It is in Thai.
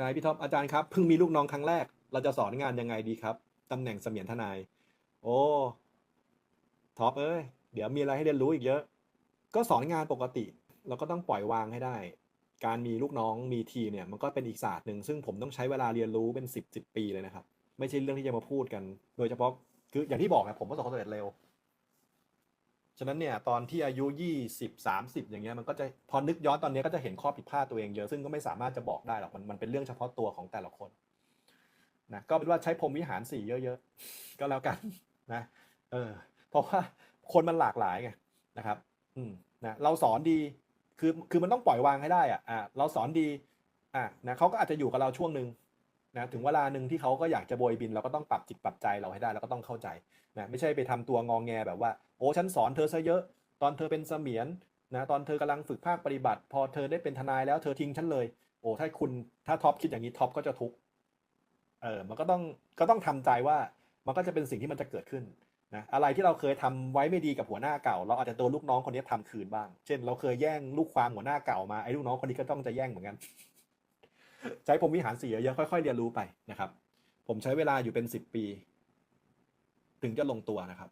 นายพี่ท็อปอาจารย์ครับเพิ่งมีลูกน้องครั้งแรก เราจะสอนงานยังไงดีครับตำแหน่งเสมียนทนาย โอ้ท็อปเอ้ยเดี๋ยวมีอะไรให้เรียนรู้อีกเยอะ ก็สอนงานปกติ เราก็ต้องปล่อยวางให้ได้ การมีลูกน้องมีทีเนี่ยมันก็เป็นอีกศาสตร์หนึ่งซึ่งผมต้องใช้เวลาเรียนรู้เป็นสิบสิบปีเลยนะครับ ไม่ใช่เรื่องที่จะมาพูดกัน โดยเฉพาะคืออย่างที่บอกนะผมประสบความสำเร็จเร็ว ฉะนั้นเนี่ยตอนที่อายุยี่สิบสามสิบอย่างเงี้ยมันก็จะพอนึกย้อนตอนนี้ก็จะเห็นข้อผิดพลาดตัวเองเยอะซึ่งก็ไม่สามารถจะบอกได้หรอกมันมันเป็นเรื่องเฉพาะตัวของแต่ละคนนะก็เป็นว่าใช้พรมวิหารสี่เยอะๆ ก็แล้วกันนะเออเพราะว่าคนมันหลากหลายไงนะครับอืมนะเราสอนดีคือคือมันต้องปล่อยวางให้ได้อะอะเราสอนดีอะนะเขาก็อาจจะอยู่กับเราช่วงหนึ่ง นะถึงเวลาหนึ่งที่เขาก็อยากจะโบยบินเราก็ต้องปรับจิตปรับใจเราให้ได้แล้วก็ต้องเข้าใจนะไม่ใช่ไปทำตัวงองแงแบบว่าโอ้ฉันสอนเธอซะเยอะ ตอนเธอเป็นเสมียนนะตอนเธอกำลังฝึกภาคปฏิบัติ พอเธอได้เป็นทนายแล้วเธอทิ้งฉันเลย โอ้ถ้าคุณถ้าท็อปคิดอย่างนี้ท็อปก็จะทุกข์เออมันก็ต้องก็ต้องทำใจว่ามันก็จะเป็นสิ่งที่มันจะเกิดขึ้นนะอะไรที่เราเคยทำไว้ไม่ดีกับหัวหน้าเก่า เราอาจจะโดนลูกน้องคนนี้ทำคืนบ้าง เช่น เราเคยแย่งลูกความหัวหน้าเก่ามาไอ้ลูกน้องคนนี้ก็ต้องจะแย่งเหมือนกัน ใช้ผมวิหารสีเยอะๆค่อยๆเรียนรู้ไปนะครับ ผมใช้เวลาอยู่เป็นสิบปี ถึงจะลงตัวนะครับ